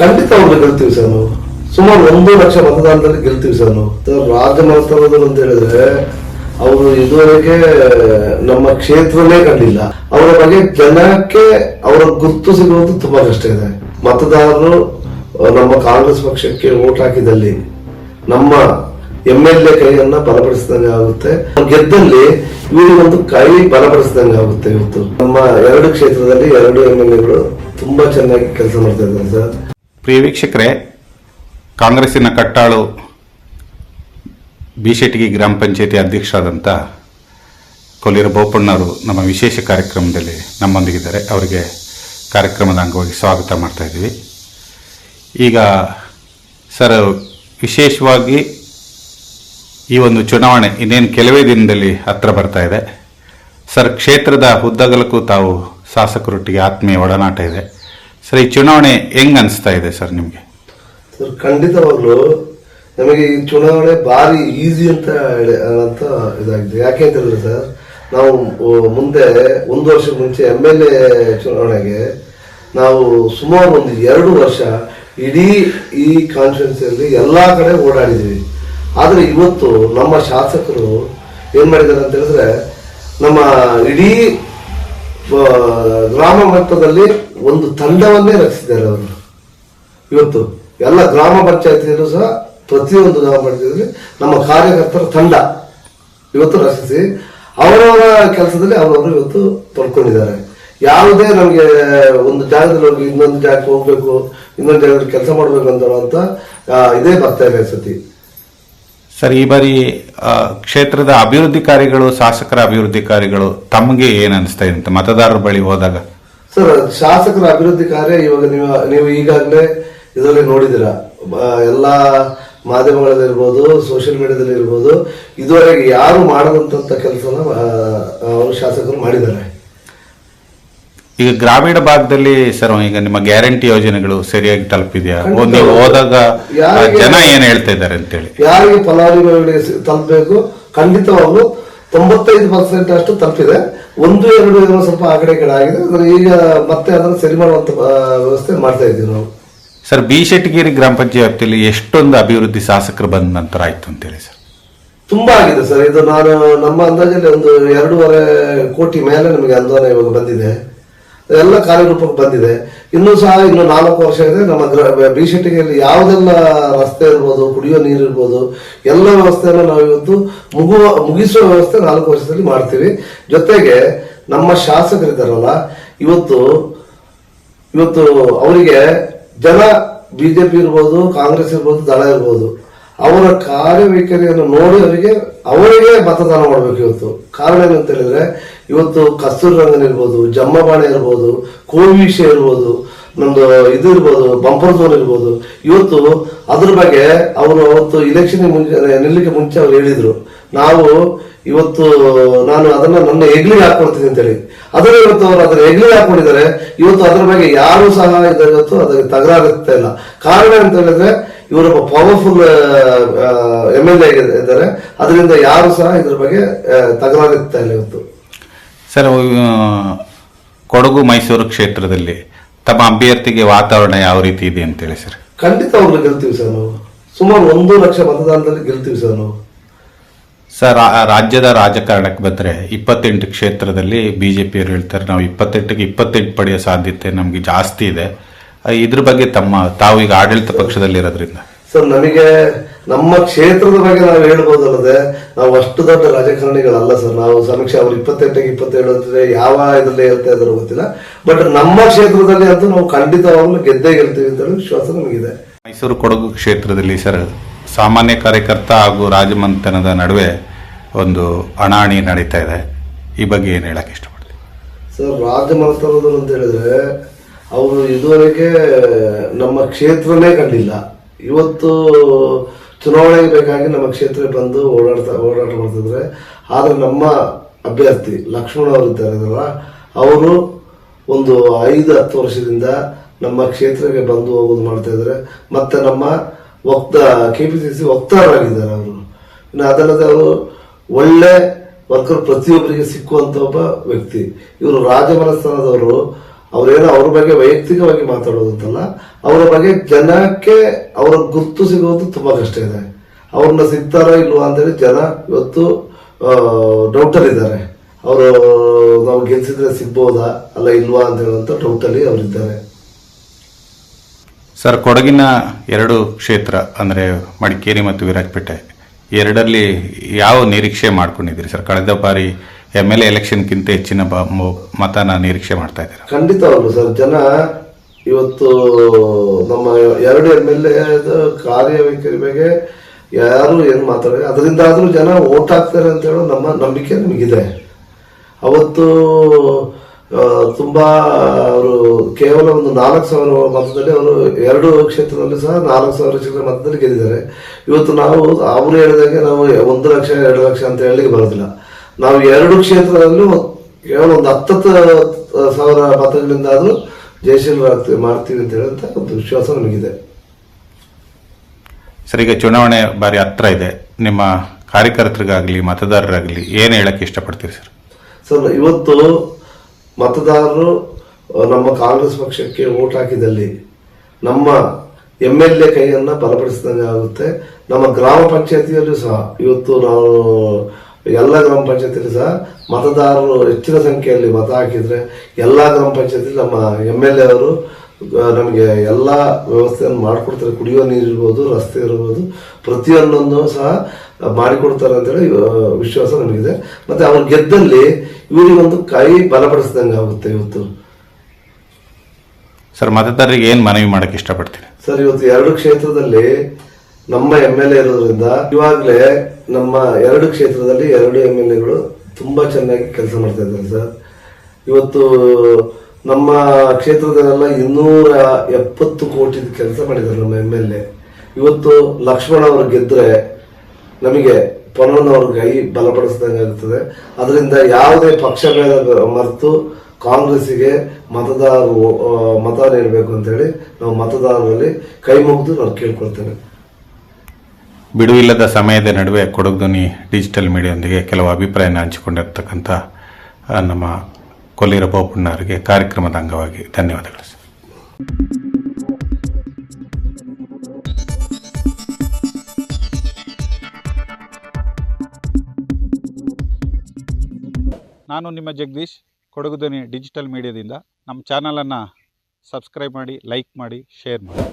ಖಂಡಿತ ಅವ್ರನ್ನ ಗೆಲ್ತೀವಿ ಸರ್ ನಾವು. ಸುಮಾರು ಒಂದು ಲಕ್ಷ ಮತದಾನದಲ್ಲಿ ಗೆಲ್ತೀವಿ ಸರ್ ನಾವು. ಸರ್ ಅಂತ ಹೇಳಿದ್ರೆ ಅವರು ಇದುವರೆಗೆ ನಮ್ಮ ಕ್ಷೇತ್ರನೇ ಕಂಡಿಲ್ಲ. ಅವರ ಬಗ್ಗೆ ಜನಕ್ಕೆ ಅವರ ಗುರುತು ಸಿಗುವುದು ತುಂಬಾ ಕಷ್ಟ ಇದೆ. ಮತದಾರರು ನಮ್ಮ ಕಾಂಗ್ರೆಸ್ ಪಕ್ಷಕ್ಕೆ ಓಟ್ ಹಾಕಿದಲ್ಲಿ ನಮ್ಮ ಎಂ ಎಲ್ ಎ ಕೈಯನ್ನ ಬಲಪಡಿಸಿದಂಗೆ ಆಗುತ್ತೆ. ಗೆದ್ದಲ್ಲಿ ಇವರಿಗೊಂದು ಕೈ ಬಲಪಡಿಸಿದಂಗೆ ಆಗುತ್ತೆ ಇವತ್ತು. ನಮ್ಮ ಎರಡು ಕ್ಷೇತ್ರದಲ್ಲಿ ಎರಡು ಎಂ ಎಲ್ ಎಗಳು ತುಂಬಾ ಚೆನ್ನಾಗಿ ಕೆಲಸ ಮಾಡ್ತಾ ಇದ್ದಾರೆ ಸರ್. ಪ್ರಿಯ ವೀಕ್ಷಕರೇ, ಕಾಂಗ್ರೆಸ್ಸಿನ ಕಟ್ಟಾಳು ಬಿಶೆಟ್ಟಿಗೆ ಗ್ರಾಮ ಪಂಚಾಯತಿ ಅಧ್ಯಕ್ಷರಾದಂಥ ಕೊಲ್ಲಿರ ಬೋಪಣ್ಣವರು ನಮ್ಮ ವಿಶೇಷ ಕಾರ್ಯಕ್ರಮದಲ್ಲಿ ನಮ್ಮೊಂದಿಗಿದ್ದಾರೆ. ಅವರಿಗೆ ಕಾರ್ಯಕ್ರಮದ ಅಂಗವಾಗಿ ಸ್ವಾಗತ ಮಾಡ್ತಾ ಇದ್ದೀವಿ. ಈಗ ಸರ್, ವಿಶೇಷವಾಗಿ ಈ ಒಂದು ಚುನಾವಣೆ ಇನ್ನೇನು ಕೆಲವೇ ದಿನದಲ್ಲಿ ಹತ್ರ ಬರ್ತಾ ಇದೆ. ಸರ್, ಕ್ಷೇತ್ರದ ಉದ್ದಗಲಕ್ಕೂ ತಾವು ಶಾಸಕರೊಟ್ಟಿಗೆ ಆತ್ಮೀಯ ಒಡನಾಟ ಇದೆ. ಸರ್, ಈ ಚುನಾವಣೆ ಹೆಂಗ್ ಅನಿಸ್ತಾ ಇದೆ ಸರ್ ನಿಮಗೆ? ಸರ್, ಖಂಡಿತವಾಗ್ಲು ನಮಗೆ ಈ ಚುನಾವಣೆ ಭಾರಿ ಈಸಿ ಅಂತ ಹೇಳಿ- ಅಂತ ಇದಾಗಿದೆ. ಯಾಕೆ ಅಂತ ಹೇಳಿದ್ರೆ ಸರ್, ನಾವು ಮುಂದೆ ಒಂದು ವರ್ಷ ಮುಂಚೆ ಎಂ ಎಲ್ ಎ ಚುನಾವಣೆಗೆ ನಾವು ಸುಮಾರು ಒಂದು ಎರಡು ವರ್ಷ ಇಡೀ ಈ ಕಾನ್ಸ್ಟಿಟ್ಯೂನ್ಸಿಯಲ್ಲಿ ಎಲ್ಲಾ ಕಡೆ ಓಡಾಡಿದ್ವಿ. ಆದರೆ ಇವತ್ತು ನಮ್ಮ ಶಾಸಕರು ಏನು ಮಾಡಿದ್ದಾರೆ ಅಂತ ಹೇಳಿದ್ರೆ, ನಮ್ಮ ಇಡೀ ಗ್ರಾಮ ಮಟ್ಟದಲ್ಲಿ ಒಂದು ತಂಡವನ್ನೇ ರಚಿಸಿದ್ದಾರೆ ಅವರು. ಇವತ್ತು ಎಲ್ಲ ಗ್ರಾಮ ಪಂಚಾಯತಿಯಲ್ಲೂ ಸಹ ಪ್ರತಿಯೊಂದು ಗ್ರಾಮ ಪಂಚಾಯತಿಯಲ್ಲಿ ನಮ್ಮ ಕಾರ್ಯಕರ್ತರ ತಂಡ ಇವತ್ತು ರಚಿಸಿ, ಅವರವರ ಕೆಲಸದಲ್ಲಿ ಅವರವರು ಇವತ್ತು ತೊಡ್ಕೊಂಡಿದ್ದಾರೆ. ಯಾವುದೇ ನಮಗೆ ಒಂದು ಜಾಗದಲ್ಲಿ ಹೋಗಿ ಇನ್ನೊಂದು ಜಾಗಕ್ಕೆ ಹೋಗ್ಬೇಕು, ಇನ್ನೊಂದು ಜಾಗದಲ್ಲಿ ಕೆಲಸ ಮಾಡ್ಬೇಕು ಅಂತ ಇದೇ ಬರ್ತಾ ಇದೆ ಸತಿ. ಸರ್, ಈ ಬಾರಿ ಕ್ಷೇತ್ರದ ಅಭಿವೃದ್ಧಿ ಕಾರ್ಯಗಳು, ಶಾಸಕರ ಅಭಿವೃದ್ಧಿ ಕಾರ್ಯಗಳು ತಮಗೆ ಏನ್ ಅನಿಸ್ತಾ ಇದೆ ಮತದಾರರ ಬಳಿ ಹೋದಾಗ? ಸರ್, ಶಾಸಕರ ಅಭಿವೃದ್ಧಿ ಕಾರ್ಯ ಇವಾಗ ನೀವು ನೀವು ಈಗಾಗಲೇ ಇದರಲ್ಲಿ ನೋಡಿದಿರ ಎಲ್ಲಾ ಮಾಧ್ಯಮಗಳಲ್ಲಿ ಇರ್ಬೋದು ಸೋಷಿಯಲ್ ಮೀಡಿಯಾದಲ್ಲಿ ಇರ್ಬೋದು, ಇದುವರೆಗೆ ಯಾರು ಮಾಡದಂತ ಕೆಲಸನ ಅವರು ಶಾಸಕರು ಮಾಡಿದ್ದಾರೆ. ಈಗ ಗ್ರಾಮೀಣ ಭಾಗದಲ್ಲಿ ಸರ್ ಈಗ ನಿಮ್ಮ ಗ್ಯಾರಂಟಿ ಯೋಜನೆಗಳು ಸರಿಯಾಗಿ ತಲುಪಿದೆಯಾ? ಓ, ನೀವು ಹೋದಾಗ ಆ, ಜನ ಏನ್ ಹೇಳ್ತಾ ಇದ್ದಾರೆ ಅಂತೇಳಿ. ಯಾರಿಗೆ ಫಲಾನುಭವಿಗಳಿಗೆ ಸಿ- ತಲುಪಬೇಕು? ಖಂಡಿತವಾಗ್ಲು ತೊಂಬತ್ತೈದು ಪರ್ಸೆಂಟ್ ಅಷ್ಟು ತಲುಪಿದೆ. ಒಂದು ಎರಡು ಏನೋ ಸ್ವಲ್ಪ ಆ ಕಡೆ ಈ ಕಡೆ ಆಗಿದೆ. ಅದನ್ನ ಈಗ ಮತ್ತೆ ಅದನ್ನು ಸರಿ ಮಾಡುವಂತ ಆ, ವ್ಯವಸ್ಥೆ ಮಾಡ್ತಾ ಇದ್ದೀವಿ ನಾವು. ಸರ್ ಬಿ ಶೆಟ್ಟಿಗೇರಿ ಗ್ರಾಮ ಪಂಚಾಯತ್ ವ್ಯಾಪ್ತಿಯಲ್ಲಿ ಎಷ್ಟೊಂದು ಅಭಿವೃದ್ಧಿ ಶಾಸಕರು ಬಂದ ನಂತರ ಆಯ್ತು ಅಂತೇಳಿ ಸರ್. ತುಂಬಾ ಆಗಿದೆ ಸರ್. ಇದು ನಾನು ನಮ್ಮ ಅಂದಾಜಲ್ಲಿ ಒಂದು ಎರಡೂವರೆ ಕೋಟಿ ಮೇಲೆ ನಮಗೆ ಅನುದಾನ ಇವಾಗ ಬಂದಿದೆ. ಎಲ್ಲ ಕಾರ್ಯರೂಪಕ್ಕೆ ಬಂದಿದೆ. ಇನ್ನೂ ಸಹ ಇನ್ನು ನಾಲ್ಕು ವರ್ಷ ಇದೆ. ನಮ್ಮ ಗ್ರ ಬಿಶೆಟ್ಟಿಗೆಯಲ್ಲಿ ಯಾವುದೆಲ್ಲ ರಸ್ತೆ ಇರ್ಬೋದು, ಕುಡಿಯೋ ನೀರು ಇರ್ಬೋದು, ಎಲ್ಲ ವ್ಯವಸ್ಥೆಯನ್ನು ನಾವು ಇವತ್ತು ಮುಗುವ, ಮುಗಿಸುವ ವ್ಯವಸ್ಥೆ ನಾಲ್ಕು ವರ್ಷದಲ್ಲಿ ಮಾಡ್ತೀವಿ. ಜೊತೆಗೆ ನಮ್ಮ ಶಾಸಕರಿದ್ದಾರಲ್ಲ, ಇವತ್ತು ಇವತ್ತು ಅವರಿಗೆ ಜನ ಬಿಜೆಪಿ ಇರ್ಬೋದು, ಕಾಂಗ್ರೆಸ್ ಇರ್ಬೋದು, ದಳ ಇರ್ಬೋದು ಅವರ ಕಾರ್ಯವೈಖರಿಯನ್ನು ನೋಡಿ ಅವರಿಗೆ ಅವರಿಗೆ ಮತದಾನ ಮಾಡಬೇಕು ಇವತ್ತು. ಕಾರಣ ಏನಂತ ಹೇಳಿದ್ರೆ, ಇವತ್ತು ಕಸ್ತೂರಿ ರಂಗನ್ ಇರ್ಬೋದು, ಜಮ್ಮಬಾಣೆ ಇರ್ಬೋದು ಕೋವಿಶೆ ಇರ್ಬೋದು, ನಮ್ದು ಇದು ಇರ್ಬೋದು, ಬಂಪರ್ ಝೋನ್ ಇರ್ಬೋದು. ಇವತ್ತು ಅದ್ರ ಬಗ್ಗೆ ಅವರು ಅವತ್ತು ಇಲೆಕ್ಷನ್ ಮುಂಚೆ ನಿಲ್ಲಕ್ಕೆ ಮುಂಚೆ ಅವ್ರು ಹೇಳಿದ್ರು. ನಾವು ಇವತ್ತು ನಾನು ಅದನ್ನ ನನ್ನ ಹೆಗ್ಲಿಗೆ ಹಾಕೊಳ್ತೀನಿ ಅಂತೇಳಿ. ಅದನ್ನ ಇವತ್ತು ಅವರು ಅದನ್ನ ಹೆಗ್ಲಿಗೆ ಹಾಕೊಂಡಿದ್ದಾರೆ ಇವತ್ತು ಅದ್ರ ಬಗ್ಗೆ ಯಾರು ಸಹ ಇವತ್ತು ಅದಕ್ಕೆ ತಗರಾಗುತ್ತಾ ಇಲ್ಲ. ಕಾರಣ ಅಂತ ಹೇಳಿದ್ರೆ ಇವರೊಬ್ಬ ಪವರ್ಫುಲ್ ಎಂ ಎಲ್ ಎ ಇದ್ದಾರೆ. ಅದರಿಂದ ಯಾರು ಸಹ ಇದ್ರ ಬಗ್ಗೆ ತಗಲಾಗುತ್ತಾ ಇಲ್ಲ ಇವತ್ತು. ಸರ್ ಕೊಡಗು ಮೈಸೂರು ಕ್ಷೇತ್ರದಲ್ಲಿ ತಮ್ಮ ಅಭ್ಯರ್ಥಿಗೆ ವಾತಾವರಣ ಯಾವ ರೀತಿ ಇದೆ ಅಂತೇಳಿ ಸರ್? ಖಂಡಿತ ಅವ್ರನ್ನ ಗೆಲ್ತೀವಿ ಸರ್ ನಾವು. ಸುಮಾರು ಒಂದು ಲಕ್ಷ ಮತದಾನದಲ್ಲಿ ಗೆಲ್ತೀವಿ ಸರ್ ನಾವು. ಸರ್ ರಾಜ್ಯದ ರಾಜಕಾರಣಕ್ಕೆ ಬಂದರೆ ಇಪ್ಪತ್ತೆಂಟು ಕ್ಷೇತ್ರದಲ್ಲಿ ಬಿ ಜೆ ಪಿಯವರು ಹೇಳ್ತಾರೆ ನಾವು ಇಪ್ಪತ್ತೆಂಟಕ್ಕೆ ಇಪ್ಪತ್ತೆಂಟು ಪಡೆಯೋ ಸಾಧ್ಯತೆ ನಮಗೆ ಜಾಸ್ತಿ ಇದೆ. ಇದ್ರ ಬಗ್ಗೆ ತಮ್ಮ ತಾವು ಈಗ ಆಡಳಿತ ಪಕ್ಷದಲ್ಲಿ ಇರೋದ್ರಿಂದ ಸರ್ ನಮಗೆ ನಮ್ಮ ಕ್ಷೇತ್ರದ ಬಗ್ಗೆ ನಾವು ಹೇಳ್ಬೋದಲ್ಲದೆ ನಾವು ಅಷ್ಟು ದೊಡ್ಡ ರಾಜಕಾರಣಿಗಳಲ್ಲ ಸರ್. ನಾವು ಸಮೀಕ್ಷೆ ಅವ್ರು ಇಪ್ಪತ್ತೆಂಟಕ್ಕೆ ಇಪ್ಪತ್ತೇಳು ಅಂದ್ರೆ ಯಾವ ಇದರಲ್ಲಿ ಹೇಳ್ತಾ ಇದಾರೋ ಗೊತ್ತಿಲ್ಲ. ಬಟ್ ನಮ್ಮ ಕ್ಷೇತ್ರದಲ್ಲಿ ಅಂತೂ ನಾವು ಖಂಡಿತವಾಗ್ಲೂ ಗೆದ್ದೇ ಗೆಲ್ತೀವಿ ಅಂತ ಹೇಳಿ ವಿಶ್ವಾಸ ನಮಗಿದೆ. ಮೈಸೂರು ಕೊಡಗು ಕ್ಷೇತ್ರದಲ್ಲಿ ಸರ್ ಸಾಮಾನ್ಯ ಕಾರ್ಯಕರ್ತ ಹಾಗೂ ರಾಜಮಂಥನದ ನಡುವೆ ಒಂದು ಅಣಾಣಿ ನಡೀತಾ ಇದೆ. ಈ ಬಗ್ಗೆ ಏನು ಹೇಳಕ್ಕೆ ಇಷ್ಟಪಡ್ತೀವಿ ಸರ್ ರಾಜಮಂತನದ ಅಂತ ಹೇಳಿದ್ರೆ ಅವರು ಇದುವರೆಗೆ ನಮ್ಮ ಕ್ಷೇತ್ರನೇ ಕಂಡಿಲ್ಲ. ಇವತ್ತು ಚುನಾವಣೆಗೆ ಬೇಕಾಗಿ ನಮ್ಮ ಕ್ಷೇತ್ರಕ್ಕೆ ಬಂದು ಓಡಾಡ್ತಾ, ಓಡಾಟ ಮಾಡ್ತಿದ್ರೆ, ಆದ್ರೆ ನಮ್ಮ ಅಭ್ಯರ್ಥಿ ಲಕ್ಷ್ಮಣ ಅವರು ಇದ್ದಾರಲ್ಲ ಅವರು ಒಂದು ಐದು, ಹತ್ತು ವರ್ಷದಿಂದ ನಮ್ಮ ಕ್ಷೇತ್ರಕ್ಕೆ ಬಂದು ಹೋಗೋದು ಮಾಡ್ತಾ ಇದ್ದಾರೆ. ಮತ್ತೆ ನಮ್ಮ ವಕ್ತ ಕೆ ಪಿ ಸಿ ಸಿ ವಕ್ತಾರರಾಗಿದ್ದಾರೆ ಅವರು. ಇನ್ನು ಅದಲ್ಲದೆ ಅವರು ಒಳ್ಳೆ ವರ್ಕರ್ ಪ್ರತಿಯೊಬ್ಬರಿಗೆ ಸಿಕ್ಕುವಂತ ಒಬ್ಬ ವ್ಯಕ್ತಿ. ಇವರು ರಾಜಮನಸ್ಥಾನದವರು ಅವ್ರೇನೋ ಅವ್ರ ಬಗ್ಗೆ ವೈಯಕ್ತಿಕವಾಗಿ ಮಾತಾಡೋದಂತಲ್ಲ, ಅವರ ಬಗ್ಗೆ ಜನಕ್ಕೆ ಅವರ ಗುರ್ತು ಸಿಗೋದು ತುಂಬಾ ಕಷ್ಟ ಇದೆ. ಅವ್ರನ್ನ ಸಿಗ್ತಾರೋ ಇಲ್ವಾ ಅಂತೇಳಿ ಜನ ಇವತ್ತು ಡೌಟಲ್ಲಿ ಇದ್ದಾರೆ. ಅವರು, ನಾವು ಗೆಲ್ಸಿದ್ರೆ ಸಿಗ್ಬೋದಾ, ಅಲ್ಲ ಇಲ್ವಾ ಅಂತ ಹೇಳುವಂತ ಡೌಟಲ್ಲಿ ಅವರಿದ್ದಾರೆ. ಸರ್, ಕೊಡಗಿನ ಎರಡು ಕ್ಷೇತ್ರ, ಅಂದರೆ ಮಡಿಕೇರಿ ಮತ್ತು ವಿರಾಜಪೇಟೆ ಎರಡರಲ್ಲಿ ಯಾವ ನಿರೀಕ್ಷೆ ಮಾಡ್ಕೊಂಡಿದ್ದೀರಿ ಸರ್? ಕಳೆದ ಬಾರಿ ಎಂ ಎಲ್ ಎ ಎಲೆಕ್ಷನ್ಗಿಂತ ಹೆಚ್ಚಿನ ಬ ಮತನ ನಿರೀಕ್ಷೆ ಮಾಡ್ತಾ ಇದ್ದೀರಾ? ಸರ್. ಜನ ಇವತ್ತು ನಮ್ಮ ಎರಡು ಎಂ ಎಲ್ ಕಾರ್ಯವೈಖರಿ ಬಗ್ಗೆ ಯಾರು ಏನು ಮಾತಾಡ ಅದರಿಂದ ಆದ್ರೂ ಜನ ಓಟ್ ಹಾಕ್ತಾರೆ ಅಂತ ಹೇಳೋ ನಮ್ಮ ನಂಬಿಕೆ ನಮಗಿದೆ. ಅವತ್ತು ತುಂಬಾ ಅವರು ಕೇವಲ ಒಂದು ನಾಲ್ಕು ಸಾವಿರ ಮತದಲ್ಲಿ ಅವರು ಎರಡು ಕ್ಷೇತ್ರದಲ್ಲಿ ಸಹ ನಾಲ್ಕು ಸಾವಿರ ಕ್ಷೇತ್ರ ಮತದಲ್ಲಿ ಗೆದ್ದಿದ್ದಾರೆ. ಇವತ್ತು ನಾವು, ಅವರು ಹೇಳಿದಾಗೆ ನಾವು ಒಂದು ಲಕ್ಷ, ಎರಡು ಲಕ್ಷ ಅಂತ ಹೇಳಲಿಕ್ಕೆ ಬರೋದಿಲ್ಲ. ನಾವು ಎರಡು ಕ್ಷೇತ್ರದಲ್ಲೂ ಕೇವಲ ಒಂದು ಹತ್ತತ್ತು ಸಾವಿರ ಮತಗಳಿಂದ ಆದರೂ ಜಯಶೀಲರಾಗ್ತೀವಿ ಮಾಡ್ತೀವಿ ಅಂತ ಹೇಳುವಂತ ಒಂದು ವಿಶ್ವಾಸ ನಮಗಿದೆ. ಸರ್ ಈಗ ಚುನಾವಣೆ ಬಾರಿ ಹತ್ರ ಇದೆ. ನಿಮ್ಮ ಕಾರ್ಯಕರ್ತರಿಗಾಗಲಿ ಮತದಾರರಾಗಲಿ ಏನು ಹೇಳಕ್ಕೆ ಇಷ್ಟಪಡ್ತೀರಿ ಸರ್? ಸರ್ ಇವತ್ತು ಮತದಾರರು ನಮ್ಮ ಕಾಂಗ್ರೆಸ್ ಪಕ್ಷಕ್ಕೆ ವೋಟ್ ಹಾಕಿದಲ್ಲಿ ನಮ್ಮ ಎಂ ಎಲ್ ಎ ಕೈಯನ್ನು ಬಲಪಡಿಸಿದಂಗೆ ಆಗುತ್ತೆ. ನಮ್ಮ ಗ್ರಾಮ ಪಂಚಾಯತಿಯಲ್ಲೂ ಸಹ ಇವತ್ತು ನಾವು ಎಲ್ಲ ಗ್ರಾಮ ಪಂಚಾಯತಿಯಲ್ಲಿ ಸಹ ಮತದಾರರು ಹೆಚ್ಚಿನ ಸಂಖ್ಯೆಯಲ್ಲಿ ಮತ ಹಾಕಿದ್ರೆ ಎಲ್ಲ ಗ್ರಾಮ ಪಂಚಾಯತಿಯಲ್ಲಿ ನಮ್ಮ ಎಂ ಎಲ್ ಎ ಅವರು ನಮಗೆ ಎಲ್ಲ ವ್ಯವಸ್ಥೆಯನ್ನು ಮಾಡಿಕೊಡ್ತಾರೆ. ಕುಡಿಯುವ ನೀರು ಇರ್ಬೋದು ರಸ್ತೆ ಇರ್ಬೋದು ಪ್ರತಿಯೊಂದನ್ನು ಸಹ ಮಾಡಿಕೊಡ್ತಾರೆ ಅಂತೇಳಿ ವಿಶ್ವಾಸ ನಮಗಿದೆ. ಮತ್ತೆ ಅವ್ರು ಗೆದ್ದಲ್ಲಿ ಇವರಿಗೆ ಒಂದು ಕೈ ಬಲಪಡಿಸಿದಂಗೆ ಆಗುತ್ತೆ ಇವತ್ತು. ಸರ್ ಮತದಾರರಿಗೆ ಏನು ಮನವಿ ಮಾಡೋಕ್ಕೆ ಇಷ್ಟಪಡ್ತೀನಿ ಸರ್ ಇವತ್ತು ಎರಡು ಕ್ಷೇತ್ರದಲ್ಲಿ ನಮ್ಮ ಎಂ ಎಲ್ ಎ ಇರೋದ್ರಿಂದ ಇವಾಗಲೇ ನಮ್ಮ ಎರಡು ಕ್ಷೇತ್ರದಲ್ಲಿ ಎರಡು ಎಂ ಎಲ್ ಎಗಳು ತುಂಬಾ ಚೆನ್ನಾಗಿ ಕೆಲಸ ಮಾಡ್ತಾ ಇದ್ದಾರೆ ಸರ್. ಇವತ್ತು ನಮ್ಮ ಕ್ಷೇತ್ರದಲ್ಲೆಲ್ಲ ಇನ್ನೂರ ಎಪ್ಪತ್ತು ಕೋಟಿ ಕೆಲಸ ಮಾಡಿದ್ದಾರೆ ನಮ್ಮ ಎಂ ಎಲ್ ಎ ಇವತ್ತು ಲಕ್ಷ್ಮಣ ಅವರು ಗೆದ್ದರೆ ನಮಗೆ ಪೊನ್ನಣ್ಣವ್ರ ಕೈ ಬಲಪಡಿಸಿದಂಗೆ ಆಗುತ್ತದೆ ಅದರಿಂದ ಯಾವುದೇ ಪಕ್ಷಗಳ ಮರೆತು ಕಾಂಗ್ರೆಸ್ಸಿಗೆ ಮತದಾರರು ಮತ ನೀಡಬೇಕು ಅಂತ ಹೇಳಿ ನಾವು ಮತದಾರರಲ್ಲಿ ಕೈ ಮುಗಿದು ನಾವು ಕೇಳ್ಕೊಳ್ತೇವೆ ಬಿಡುವಿಲ್ಲದ ಸಮಯದ ನಡುವೆ ಕೊಡಗು ಧ್ವನಿ ಡಿಜಿಟಲ್ ಮೀಡಿಯಾದೊಂದಿಗೆ ಕೆಲವು ಅಭಿಪ್ರಾಯನ ಹಂಚಿಕೊಂಡಿರ್ತಕ್ಕಂಥ ನಮ್ಮ ಕೊಲ್ಲಿರ ಬೋಪಣ್ಣವರಿಗೆ ಕಾರ್ಯಕ್ರಮದ ಅಂಗವಾಗಿ ಧನ್ಯವಾದಗಳು ಸರ್. ನಾನು ನಿಮ್ಮ ಜಗದೀಶ್, ಕೊಡಗು ಧ್ವನಿ ಡಿಜಿಟಲ್ ಮೀಡಿಯಾದಿಂದ ನಮ್ಮ ಚಾನಲನ್ನು ಸಬ್ಸ್ಕ್ರೈಬ್ ಮಾಡಿ ಲೈಕ್ ಮಾಡಿ ಶೇರ್ ಮಾಡಿ.